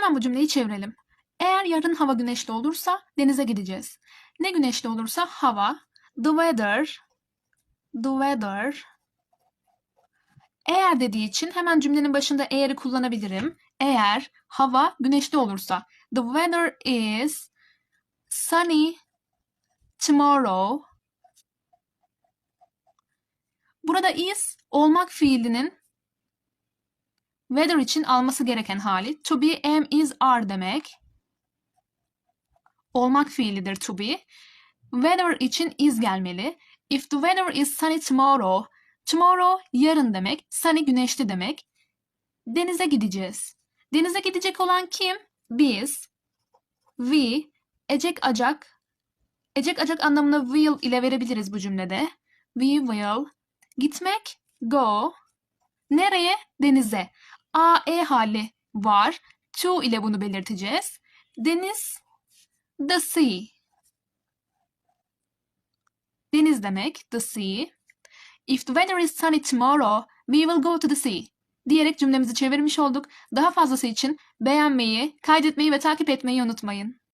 Hemen bu cümleyi çevirelim. Eğer yarın hava güneşli olursa denize gideceğiz. Ne güneşli olursa hava. The weather. The weather. Eğer dediği için hemen cümlenin başında eğer'i kullanabilirim. Eğer hava güneşli olursa. The weather is sunny tomorrow. Burada is olmak fiilinin weather için alması gereken hali. To be, am, is, are demek. Olmak fiilidir to be. Weather için is gelmeli. If the weather is sunny tomorrow, tomorrow yarın demek, sunny güneşli demek. Denize gideceğiz. Denize gidecek olan kim? Biz. We. Ecek acak. Ecek acak anlamını will ile verebiliriz bu cümlede. We will. Gitmek. Go. Nereye? Denize. A, E hali var. To ile bunu belirteceğiz. Deniz. The sea. Deniz demek. The sea. If the weather is sunny tomorrow, we will go to the sea. Diyerek cümlemizi çevirmiş olduk. Daha fazlası için beğenmeyi, kaydetmeyi ve takip etmeyi unutmayın.